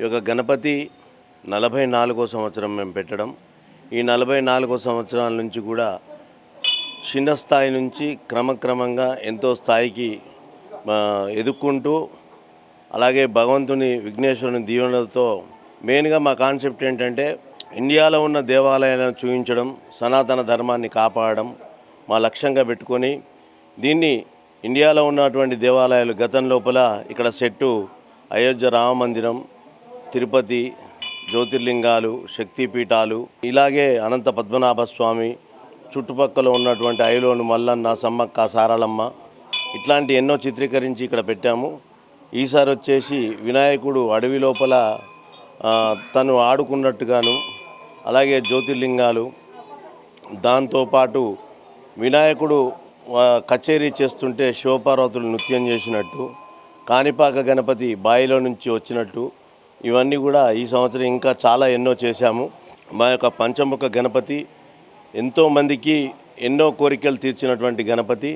ఈ యొక్క గణపతి నలభై నాలుగో సంవత్సరం మేము పెట్టడం. ఈ నలభై నాలుగో సంవత్సరాల నుంచి కూడా చిన్న స్థాయి నుంచి క్రమక్రమంగా ఎంతో స్థాయికి ఎదుక్కుంటూ అలాగే భగవంతుని విఘ్నేశ్వరుని దీవెనలతో మెయిన్గా మా కాన్సెప్ట్ ఏంటంటే ఇండియాలో ఉన్న దేవాలయాలను చూపించడం సనాతన ధర్మాన్ని కాపాడడం మా లక్ష్యంగా పెట్టుకొని దీన్ని ఇండియాలో ఉన్నటువంటి దేవాలయాలు గతం లోపల ఇక్కడ సెట్టు అయోధ్య రామ మందిరం తిరుపతి జ్యోతిర్లింగాలు శక్తిపీఠాలు ఇలాగే అనంత పద్మనాభ స్వామి చుట్టుపక్కల ఉన్నటువంటి ఐలోను మల్లన్న సమ్మక్క సారలమ్మ ఇట్లాంటి ఎన్నో చిత్రీకరించి ఇక్కడ పెట్టాము. ఈసారి వచ్చేసి వినాయకుడు అడవి లోపల తను ఆడుకున్నట్టుగాను అలాగే జ్యోతిర్లింగాలు దాంతోపాటు వినాయకుడు కచేరీ చేస్తుంటే శివపార్వతులు నృత్యం చేసినట్టు కాణిపాక గణపతి బాయిలో నుంచి వచ్చినట్టు ఇవన్నీ కూడా ఈ సంవత్సరం ఇంకా చాలా ఎన్నో చేశాము. మా యొక్క పంచముఖ గణపతి ఎంతోమందికి ఎన్నో కోరికలు తీర్చినటువంటి గణపతి.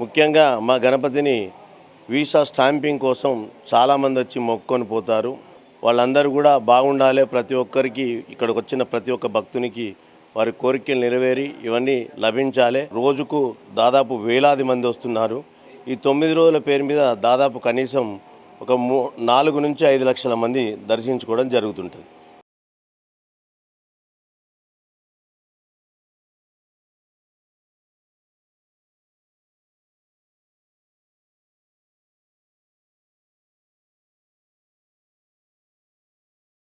ముఖ్యంగా మా గణపతిని వీసా స్టాంపింగ్ కోసం చాలామంది వచ్చి మొక్కుకొని పోతారు. వాళ్ళందరూ కూడా బాగుండాలి ప్రతి ఒక్కరికి ఇక్కడికి వచ్చిన ప్రతి ఒక్క భక్తునికి వారి కోరికలు నెరవేరి ఇవన్నీ లభించాలి. రోజుకు దాదాపు వేలాది మంది వస్తున్నారు. ఈ తొమ్మిది రోజుల పేరు మీద దాదాపు కనీసం ఒక మూ నాలుగు నుంచి ఐదు లక్షల మంది దర్శించుకోవడం జరుగుతుంటుంది.